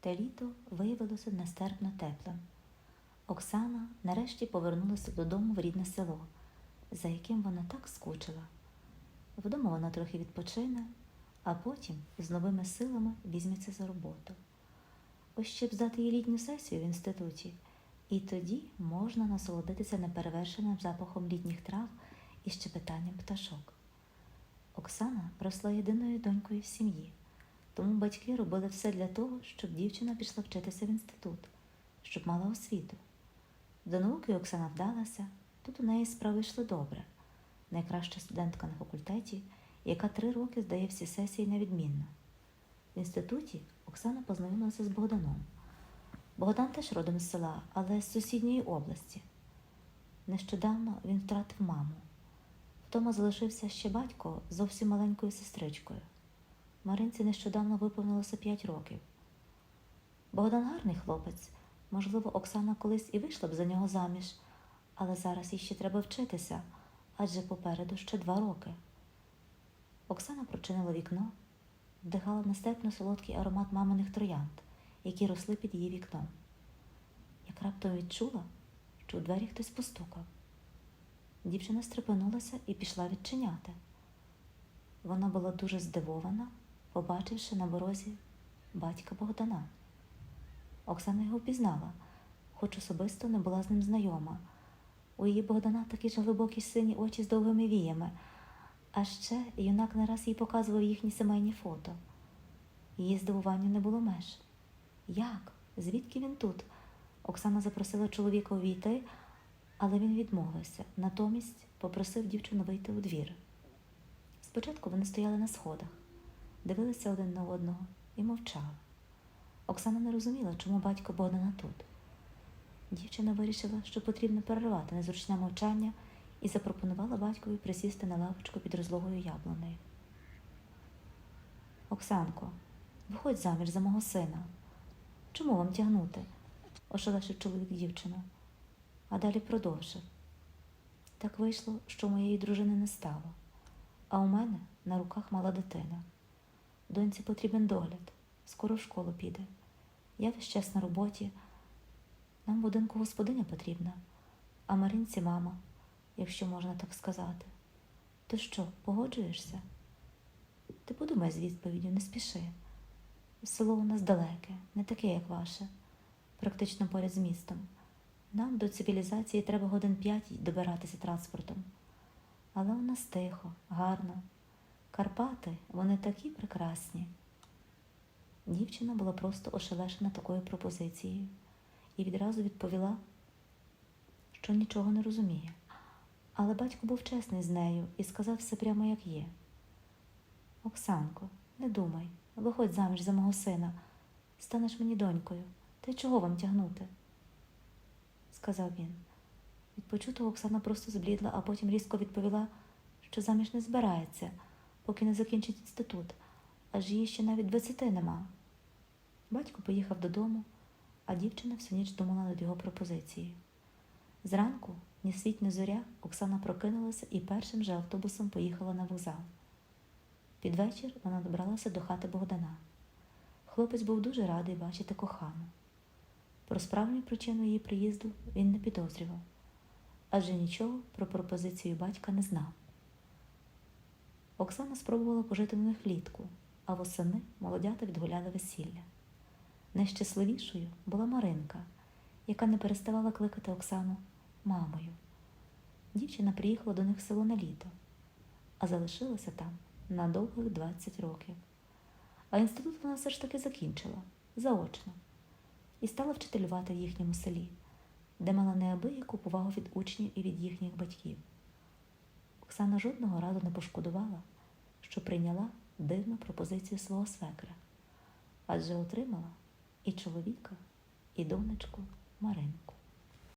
Те літо виявилося нестерпно теплим. Оксана нарешті повернулася додому в рідне село, за яким вона так скучила. Вдома вона трохи відпочине, а потім з новими силами візьметься за роботу. Ось ще б здати їй літню сесію в інституті, і тоді можна насолодитися неперевершеним запахом літніх трав і щепетанням пташок. Оксана росла єдиною донькою в сім'ї, тому батьки робили все для того, щоб дівчина пішла вчитися в інститут, щоб мала освіту. До науки Оксана вдалася, тут у неї справи йшли добре. Найкраща студентка на факультеті, яка три роки здає всі сесії невідмінно. В інституті Оксана познайомилася з Богданом. Богдан теж родом з села, але з сусідньої області. Нещодавно він втратив маму. Вдома залишився ще батько зовсім маленькою сестричкою. Маринці нещодавно виповнилося 5 років. Богдан гарний хлопець. Можливо, Оксана колись і вийшла б за нього заміж, але зараз їй ще треба вчитися, адже попереду ще два роки. Оксана прочинила вікно, вдихала нестерпно солодкий аромат маминих троянд, які росли під її вікном. Як раптом відчула, що у двері хтось постукав. Дівчина стрепенулася і пішла відчиняти. Вона була дуже здивована, побачивши на борозі батька Богдана. Оксана його впізнала, хоч особисто не була з ним знайома. У її Богдана такі ж глибокі сині очі з довгими віями, а ще юнак не раз їй показував їхні сімейні фото. Її здивуванню не було меж. Як? Звідки він тут? Оксана запросила чоловіка увійти, але він відмовився, натомість попросив дівчину вийти у двір. Спочатку вони стояли на сходах, дивилися один на одного і мовчали. Оксана не розуміла, чому батько Богдана тут. Дівчина вирішила, що потрібно перервати незручне мовчання і запропонувала батькові присісти на лавочку під розлогою яблунею. Оксанко, виходь заміж за мого сина. Чому вам тягнути? ошелешив чоловік дівчину, а далі продовжив. Так вийшло, що моєї дружини не стало, а у мене на руках мала дитина. Доньці потрібен догляд, скоро в школу піде. Я весь час на роботі. Нам будинку господиня потрібна, а Маринці мама, якщо можна так сказати. То що, погоджуєшся? Ти подумай з відповіддю, не спіши. Село у нас далеке, не таке, як ваше, практично поряд з містом. Нам до цивілізації треба годин п'ять добиратися транспортом. Але у нас тихо, гарно. Карпати, вони такі прекрасні. Дівчина була просто ошелешена такою пропозицією і відразу відповіла, що нічого не розуміє. Але батько був чесний з нею і сказав все прямо як є. Оксанко, не думай, виходь заміж за мого сина, станеш мені донькою. Та й чого вам тягнути? сказав він. Від почутого Оксана просто зблідла, а потім різко відповіла, що заміж не збирається, поки не закінчить інститут, аж її ще навіть двадцяти нема. Батько поїхав додому, а дівчина всю ніч думала над його пропозицією. Зранку, ні світ, ні зоря, Оксана прокинулася і першим же автобусом поїхала на вокзал. Під вечір вона добралася до хати Богдана. Хлопець був дуже радий бачити кохану. Про справжню причину її приїзду він не підозрював, адже нічого про пропозицію батька не знав. Оксана спробувала пожити в них влітку, а восени молодята відгуляли весілля. Найщасливішою була Маринка, яка не переставала кликати Оксану мамою. Дівчина приїхала до них в село на літо, а залишилася там на довгих 20 років. А інститут вона все ж таки закінчила заочно і стала вчителювати в їхньому селі, де мала неабияку повагу від учнів і від їхніх батьків. Оксана жодного разу не пошкодувала, що прийняла дивну пропозицію свого свекра, адже отримала і чоловіка, і донечку Маринку.